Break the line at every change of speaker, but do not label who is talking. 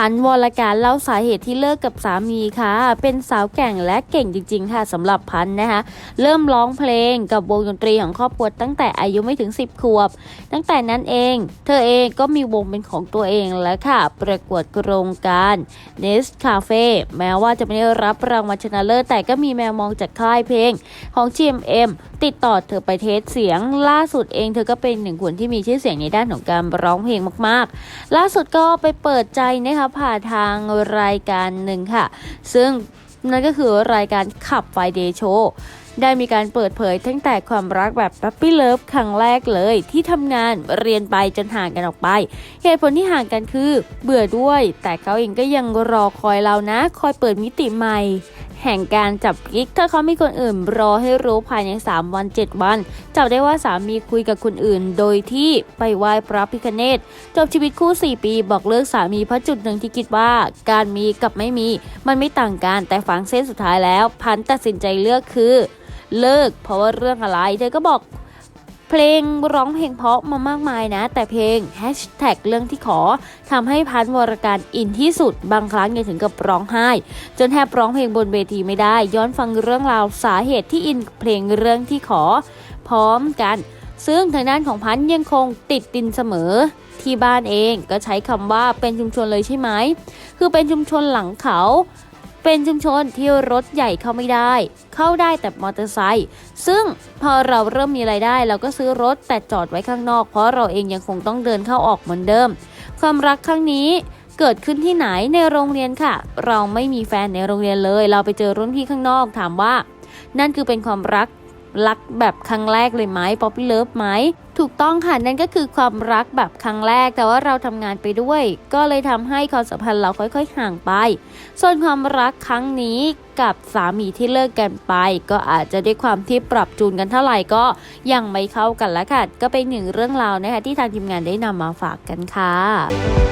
พันธ์วรการเล่าสาเหตุที่เลิกกับสามีค่ะ เป็นสาวแก่งและเก่งจริง ๆ ค่ะสำหรับพันธ์นะคะ เริ่มร้องเพลงกับวงดนตรีของครอบครัวตั้งแต่อายุไม่ถึง 10 ขวบ ตั้งแต่นั้นเอง เธอเองก็มีวงเป็นของตัวเองแล้วค่ะ ประกวดโครงการ Nest Cafe แม้ว่าจะไม่ได้รับรางวัลชนะเลิศแต่ก็มีแมวมองจากค่ายเพลงของ GMM ติดต่อเธอไปเทสเสียง ล่าสุดเองเธอก็เป็นหนึ่งคนที่มีชื่อเสียงในด้านของการร้องเพลงมากๆ ล่าสุดก็ไปเปิดใจนะคะผ่านทางรายการหนึ่งค่ะ ซึ่งนั่นก็คือรายการขับไฟเดย์โชได้มีการเปิดเผยตั้งแต่ความรักแบบ p ั p ปี้เลิฟครั้งแรกเลย ที่ทำงานเรียนไปจนห่างกันออกไป เหตุผลที่ห่างกันคือ เบื่อด้วย แต่เขาเองก็ยังรอคอยเรานะ คอยเปิดมิติใหม่ แห่งการจับกิ๊กถ้าเขามีคนอื่นรอให้รู้ภายใน 3 วัน 7 วัน จับได้ว่าสามีคุยกับคนอื่น โดยที่ไปไหว้พระพิคเนตจบชีวิตคู่ 4 ปี บอกเลิกสามีเพราะจุดหนึ่งที่คิดว่า การมีกับไม่มี มันไม่ต่างกันแต่ฝังเส้นสุดท้ายแล้ว พันตัดสินใจเลือกคือ เลิกเพราะว่าเรื่องอะไรเธอก็บอก เพลงร้องเพลงเพราะมามากมายนะ แต่เพลงแฮชแท็กเรื่องที่ขอทำให้พันวรการอินที่สุด บางครั้งยังถึงกับร้องไห้ จนแทบร้องเพลงบนเวทีไม่ได้ ย้อนฟังเรื่องราวสาเหตุที่อินเพลงเรื่องที่ขอ พร้อมกัน ซึ่งทางด้านของพันยังคงติดดินเสมอที่บ้านเองก็ใช้คำว่าเป็นชุมชนเลยใช่ไหม คือเป็นชุมชนหลังเขา เป็นชุมชนที่รถใหญ่เข้าไม่ได้ เข้าได้แต่มอเตอร์ไซค์ซึ่งพอเราเริ่มมีรายได้ เราก็ซื้อรถแต่จอดไว้ข้างนอก เพราะเราเองยังคงต้องเดินเข้าออกเหมือนเดิม ความรักครั้งนี้เกิดขึ้นที่ไหนในโรงเรียนค่ะ เราไม่มีแฟนในโรงเรียนเลย เราไปเจอรุ่นพี่ข้างนอกถามว่า นั่นคือเป็นความรัก รักแบบครั้งแรกเลยไหมป๊อปปี้เลิฟไหมถูกต้องค่ะนั่นก็คือความรักแบบครั้งแรก แต่ว่าเราทำงานไปด้วย ก็เลยทำให้ความสัมพันธ์เราค่อยๆห่างไป ส่วนความรักครั้งนี้กับสามีที่เลิกกันไป ก็อาจจะด้วยความที่ปรับจูนกันเท่าไหร่ก็ยังไม่เข้ากันล้วค่ะก็เป็นหนึ่งเรื่องราวนะคะที่ทางทีมงานได้นำมาฝากกันค่ะ